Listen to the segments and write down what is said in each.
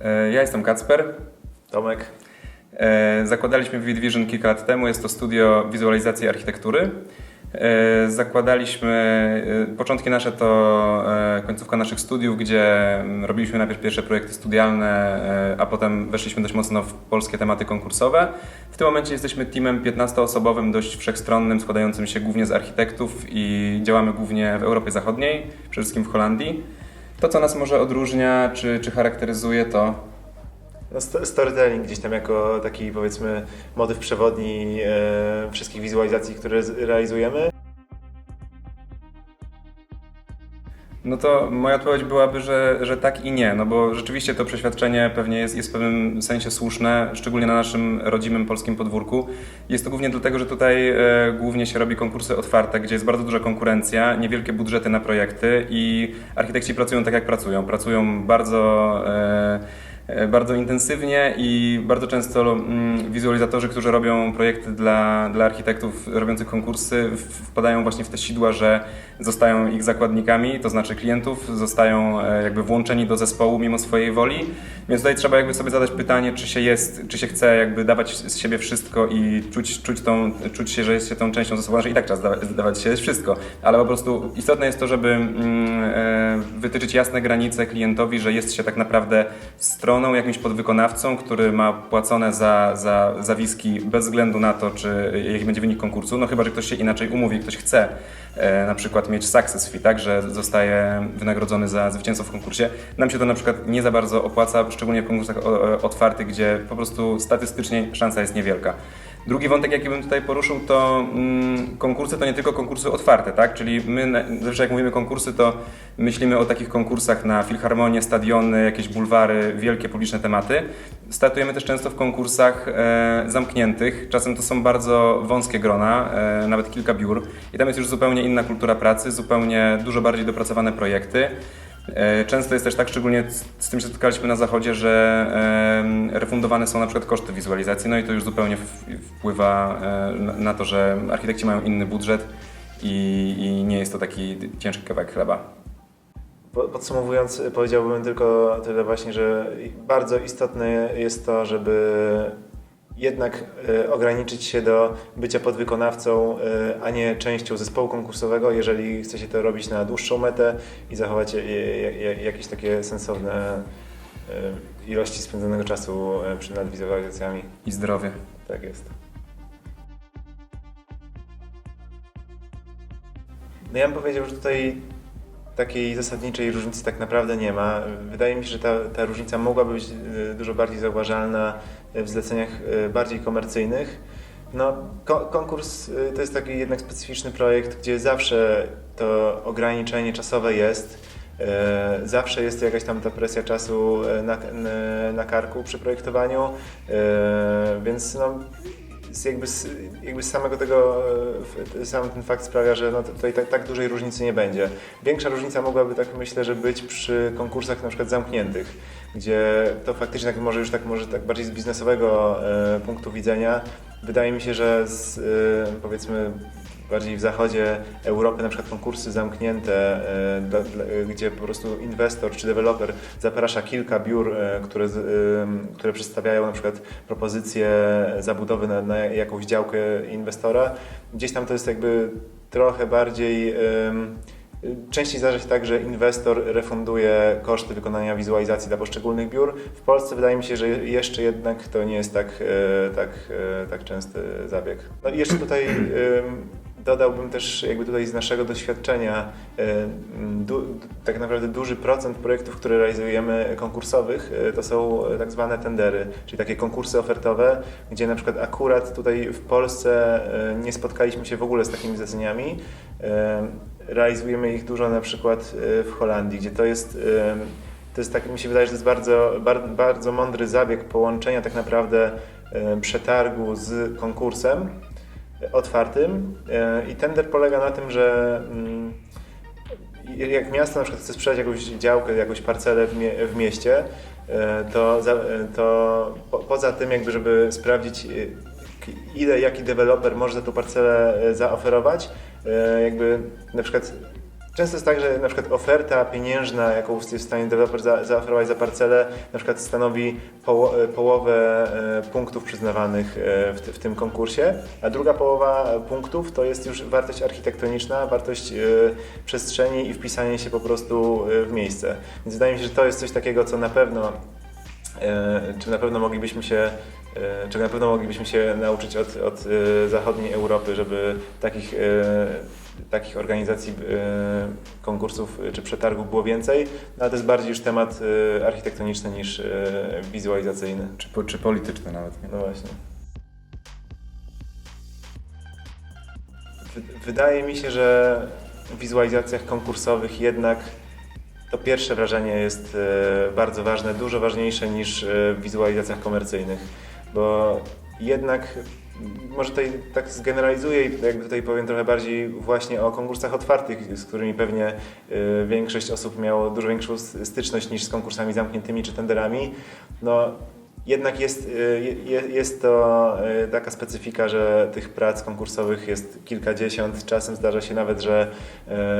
E, Ja jestem Kacper. Tomek. E, Zakładaliśmy Vision kilka lat temu. Jest to studio wizualizacji architektury. E, Zakładaliśmy, początki nasze to końcówka naszych studiów, gdzie mm, robiliśmy najpierw pierwsze projekty studialne, a potem weszliśmy dość mocno w polskie tematy konkursowe. W tym momencie jesteśmy teamem 15-osobowym, dość wszechstronnym, składającym się głównie z architektów i działamy głównie w Europie Zachodniej, przede wszystkim w Holandii. To, co nas może odróżnia czy, czy charakteryzuje, to No, sto- storytelling gdzieś tam jako taki powiedzmy motyw przewodni e, wszystkich wizualizacji, które realizujemy. No to moja odpowiedź byłaby, że, że tak i nie, no bo rzeczywiście to przeświadczenie pewnie jest, jest w pewnym sensie słuszne, szczególnie na naszym rodzimym polskim podwórku. Jest to głównie dlatego, że tutaj e, głównie się robi konkursy otwarte, gdzie jest bardzo duża konkurencja, niewielkie budżety na projekty i architekci pracują tak jak pracują. Pracują bardzo... E, bardzo intensywnie i bardzo często mm, wizualizatorzy, którzy robią projekty dla, dla architektów robiących konkursy, wpadają właśnie w te sidła, że zostają ich zakładnikami, to znaczy klientów, zostają e, jakby włączeni do zespołu mimo swojej woli. Więc tutaj trzeba jakby sobie zadać pytanie, czy się jest, czy się chce jakby dawać z siebie wszystko i czuć, czuć, tą, czuć się, że jest się tą częścią zespołu, że i tak trzeba zdawać się wszystko, ale po prostu istotne jest to, żeby mm, e, wytyczyć jasne granice klientowi, że jest się tak naprawdę stroną, jakimś podwykonawcą, który ma płacone za, za zawiski bez względu na to, czy jaki będzie wynik konkursu, no chyba, że ktoś się inaczej umówi, ktoś chce e, na przykład mieć success fee, tak, że zostaje wynagrodzony za zwycięstwo w konkursie. Nam się to na przykład nie za bardzo opłaca, szczególnie w konkursach o- otwartych, gdzie po prostu statystycznie szansa jest niewielka. Drugi wątek, jaki bym tutaj poruszył, to mm, konkursy to nie tylko konkursy otwarte, tak? Czyli my, zawsze jak mówimy konkursy, to myślimy o takich konkursach na filharmonię, stadiony, jakieś bulwary, wielkie publiczne tematy. Startujemy też często w konkursach e, zamkniętych. Czasem to są bardzo wąskie grona, e, nawet kilka biur. I tam jest już zupełnie inna kultura pracy, zupełnie dużo bardziej dopracowane projekty. E, Często jest też tak, szczególnie z- tym się spotkaliśmy na zachodzie, że refundowane są na przykład koszty wizualizacji, no i to już zupełnie wpływa e, na- to, że architekci mają inny budżet i, nie jest to taki ciężki kawałek chleba. Po- Podsumowując, powiedziałbym tylko tyle właśnie, że bardzo istotne jest to, żeby jednak e, ograniczyć się do bycia podwykonawcą, e, a nie częścią zespołu konkursowego, jeżeli chce się to robić na dłuższą metę i zachować e, jakieś takie sensowne ilości spędzonego czasu przy nad wizualizacjami. I zdrowie. Tak jest. No ja bym powiedział, że tutaj takiej zasadniczej różnicy tak naprawdę nie ma. Wydaje mi się, że ta, ta różnica mogłaby być e, dużo bardziej zauważalna w zleceniach e, bardziej komercyjnych. No, ko- konkurs e, to jest taki jednak specyficzny projekt, gdzie zawsze to ograniczenie czasowe jest. E, Zawsze jest jakaś tam ta presja czasu e, na, na- karku przy projektowaniu, e, więc no, jakby, jakby samego tego, e, sam ten fakt sprawia, że no tutaj tak, tak dużej różnicy nie będzie. Większa różnica mogłaby tak myślę, że być przy konkursach na przykład zamkniętych, gdzie to faktycznie tak może już tak może tak bardziej z biznesowego e, punktu widzenia. Wydaje mi się, że z, e, powiedzmy bardziej w zachodzie Europy na przykład konkursy zamknięte, e, gdzie po prostu inwestor czy deweloper zaprasza kilka biur, e, które, które przedstawiają na przykład propozycje zabudowy na, na jakąś działkę inwestora. Gdzieś tam to jest jakby trochę bardziej Częściej zdarza się tak, że inwestor refunduje koszty wykonania wizualizacji dla poszczególnych biur. W Polsce wydaje mi się, że jeszcze jednak to nie jest tak, e, tak, tak częsty zabieg. No i jeszcze tutaj dodałbym też jakby tutaj z naszego doświadczenia e, du, tak naprawdę duży procent projektów, które realizujemy konkursowych e, to są tak zwane tendery, czyli takie konkursy ofertowe, gdzie na przykład akurat tutaj w Polsce e, nie spotkaliśmy się w ogóle z takimi zleceniami. E, Realizujemy ich dużo na przykład e, w Holandii, gdzie to jest e, to jest tak, mi się wydaje, że to jest bardzo, bardzo, bardzo mądry zabieg połączenia tak naprawdę e, przetargu z konkursem e, otwartym. E, I tender polega na tym, że mm, jak miasto na przykład chce sprzedać jakąś działkę, jakąś parcelę w, mie- w mieście, e, to, za, e, to po, poza tym jakby, żeby sprawdzić ile jaki deweloper może za tą parcelę zaoferować, jakby na przykład Często jest tak, że na przykład oferta pieniężna, jaką jest w stanie deweloper za, zaoferować za parcelę, na przykład stanowi poło, e, połowę e, punktów przyznawanych e, w, w tym konkursie, a druga połowa punktów to jest już wartość architektoniczna, wartość przestrzeni i wpisanie się po prostu w miejsce. Więc wydaje mi się, że to jest coś takiego, co na pewno E, czy na pewno moglibyśmy się, czy na pewno moglibyśmy się nauczyć od, od zachodniej Europy, żeby takich, takich organizacji e, konkursów e, czy przetargów było więcej, no ale to jest bardziej już temat e, architektoniczny niż wizualizacyjny. Czy, po- czy polityczne nawet. Nie? No właśnie. Wy- Wydaje mi się, że w wizualizacjach konkursowych jednak to pierwsze wrażenie jest bardzo ważne, dużo ważniejsze niż w wizualizacjach komercyjnych, bo jednak może tutaj tak zgeneralizuję i jakby tutaj powiem trochę bardziej właśnie o konkursach otwartych, z którymi pewnie e, większość osób miało dużo większą styczność niż z konkursami zamkniętymi czy tenderami. No, jednak jest, y, je- jest to y, taka specyfika, że tych prac konkursowych jest kilkadziesiąt, czasem zdarza się nawet, że,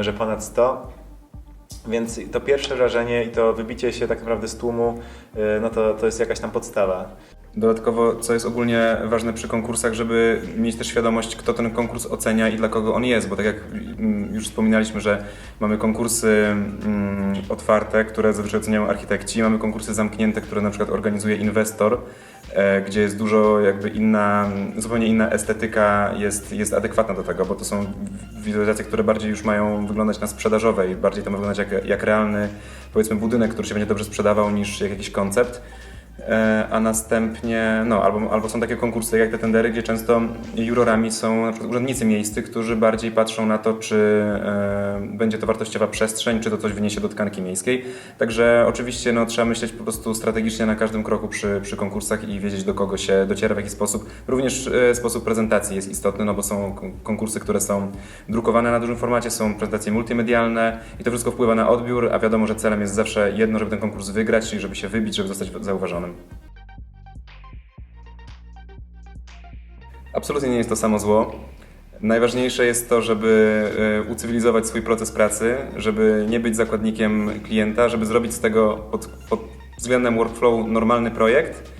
y, że ponad 100. Więc to pierwsze wrażenie i to wybicie się tak naprawdę z tłumu, y, no to, to jest jakaś tam podstawa. Dodatkowo, co jest ogólnie ważne przy konkursach, żeby mieć też świadomość, kto ten konkurs ocenia i dla kogo on jest, bo tak jak mm, już wspominaliśmy, że mamy konkursy mm, otwarte, które zazwyczaj oceniają architekci, mamy konkursy zamknięte, które na przykład organizuje inwestor, e, gdzie jest dużo jakby inna, zupełnie inna estetyka jest, jest adekwatna do tego, bo to są wizualizacje, które bardziej już mają wyglądać na sprzedażowej, bardziej to ma wyglądać jak, jak realny, powiedzmy, budynek, który się będzie dobrze sprzedawał niż jak jakiś koncept. E, a następnie, no, albo, albo są takie konkursy jak te tendery, gdzie często jurorami są urzędnicy miejscy, którzy bardziej patrzą na to, czy e, będzie to wartościowa przestrzeń, czy to coś wyniesie do tkanki miejskiej. Także oczywiście no, trzeba myśleć po prostu strategicznie na każdym kroku przy, przy konkursach i wiedzieć do kogo się dociera, w jaki sposób. Również e, sposób prezentacji jest istotny, no bo są kon- konkursy, które są drukowane na dużym formacie, są prezentacje multimedialne i to wszystko wpływa na odbiór, a wiadomo, że celem jest zawsze jedno, żeby ten konkurs wygrać, czyli żeby się wybić, żeby zostać zauważonym. Absolutnie nie jest to samo zło. Najważniejsze jest to, żeby e, ucywilizować swój proces pracy, żeby nie być zakładnikiem klienta, żeby zrobić z tego pod, pod względem workflow normalny projekt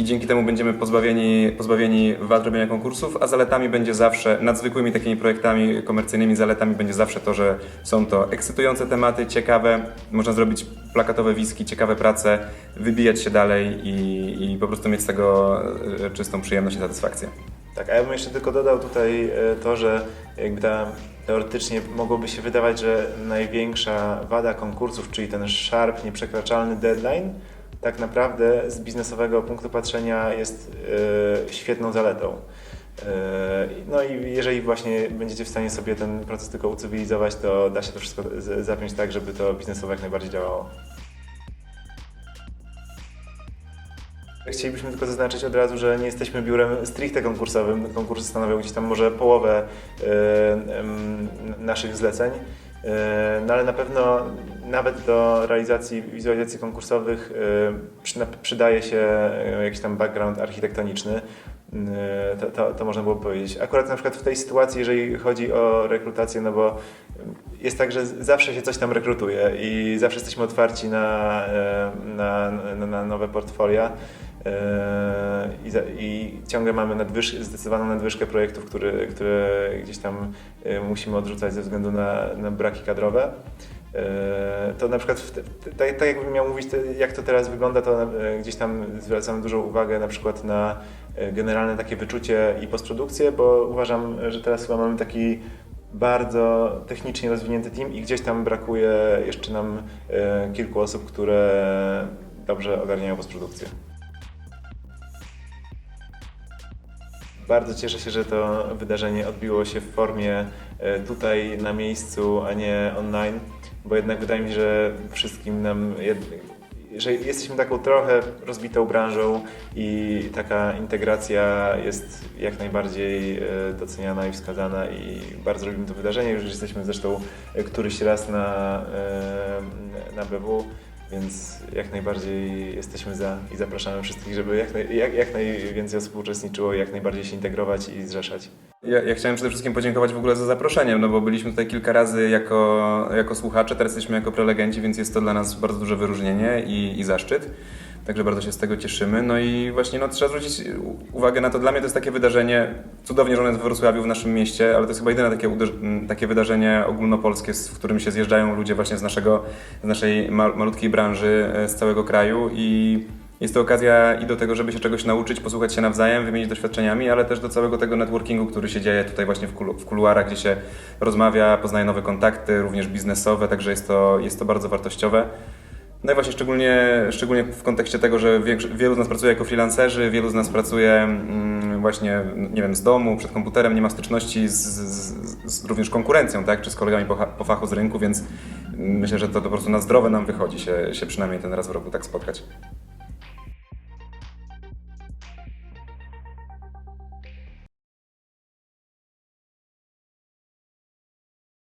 i dzięki temu będziemy pozbawieni, pozbawieni wad robienia konkursów, a zaletami będzie zawsze, nad zwykłymi takimi projektami komercyjnymi zaletami będzie zawsze to, że są to ekscytujące tematy, ciekawe, można zrobić plakatowe wiski, ciekawe prace, wybijać się dalej i, i po prostu mieć z tego e, czystą przyjemność i satysfakcję. Tak, a ja bym jeszcze tylko dodał tutaj e, to, że jakby ta, teoretycznie mogłoby się wydawać, że największa wada konkursów, czyli ten sharp, nieprzekraczalny deadline, tak naprawdę z biznesowego punktu patrzenia jest e, świetną zaletą. E, No i jeżeli właśnie będziecie w stanie sobie ten proces tylko ucywilizować, to da się to wszystko zapiąć tak, żeby to biznesowo jak najbardziej działało. Chcielibyśmy tylko zaznaczyć od razu, że nie jesteśmy biurem stricte konkursowym. Konkursy stanowią gdzieś tam może połowę e, naszych zleceń. E, No ale na pewno nawet do realizacji wizualizacji konkursowych e, przydaje się e, jakiś tam background architektoniczny. To, to, to można było powiedzieć. Akurat na przykład w tej sytuacji, jeżeli chodzi o rekrutację, no bo jest tak, że zawsze się coś tam rekrutuje i zawsze jesteśmy otwarci na, na, na nowe portfolia. E, I, I ciągle mamy nadwyż, zdecydowaną nadwyżkę projektów, które, które gdzieś tam e, musimy odrzucać ze względu na, na braki kadrowe. E, To na przykład, tak, tak jakbym miał mówić, jak to teraz wygląda, to gdzieś tam zwracamy dużą uwagę na przykład na generalne takie wyczucie i postprodukcję, bo uważam, że teraz chyba mamy taki bardzo technicznie rozwinięty team i gdzieś tam brakuje jeszcze nam kilku osób, które dobrze ogarniają postprodukcję. Bardzo cieszę się, że to wydarzenie odbiło się w formie e, tutaj na miejscu, a nie online, bo jednak wydaje mi się, że wszystkim nam, że jesteśmy taką trochę rozbitą branżą i taka integracja jest jak najbardziej e, doceniana i wskazana i bardzo lubimy to wydarzenie. Już jesteśmy zresztą e, któryś raz na, na BW. Więc jak najbardziej jesteśmy za i zapraszamy wszystkich, żeby jak, naj, jak, jak najwięcej osób uczestniczyło i jak najbardziej się integrować i zrzeszać. Ja, ja chciałem przede wszystkim podziękować w ogóle za zaproszenie, no bo byliśmy tutaj kilka razy jako, jako słuchacze, teraz jesteśmy jako prelegenci, więc jest to dla nas bardzo duże wyróżnienie i, i zaszczyt. Także bardzo się z tego cieszymy. No i właśnie no, trzeba zwrócić uwagę na to. Dla mnie to jest takie wydarzenie, cudownie, że ono jest w Wrocławiu, w naszym mieście, ale to jest chyba jedyne takie, takie wydarzenie ogólnopolskie, w którym się zjeżdżają ludzie właśnie z, naszego, z naszej ma, malutkiej branży, e, z całego kraju i jest to okazja i do tego, żeby się czegoś nauczyć, posłuchać się nawzajem, wymienić doświadczeniami, ale też do całego tego networkingu, który się dzieje tutaj właśnie w, kulu, w kuluarach, gdzie się rozmawia, poznaje nowe kontakty, również biznesowe, także jest to, jest to bardzo wartościowe. No i właśnie szczególnie, szczególnie w kontekście tego, że wielu z nas pracuje jako freelancerzy, wielu z nas pracuje mm, właśnie, nie wiem, z domu, przed komputerem, nie ma styczności z, z, z również konkurencją, tak, czy z kolegami po, po fachu z rynku, więc myślę, że to po prostu na zdrowe nam wychodzi się, się przynajmniej ten raz w roku tak spotkać.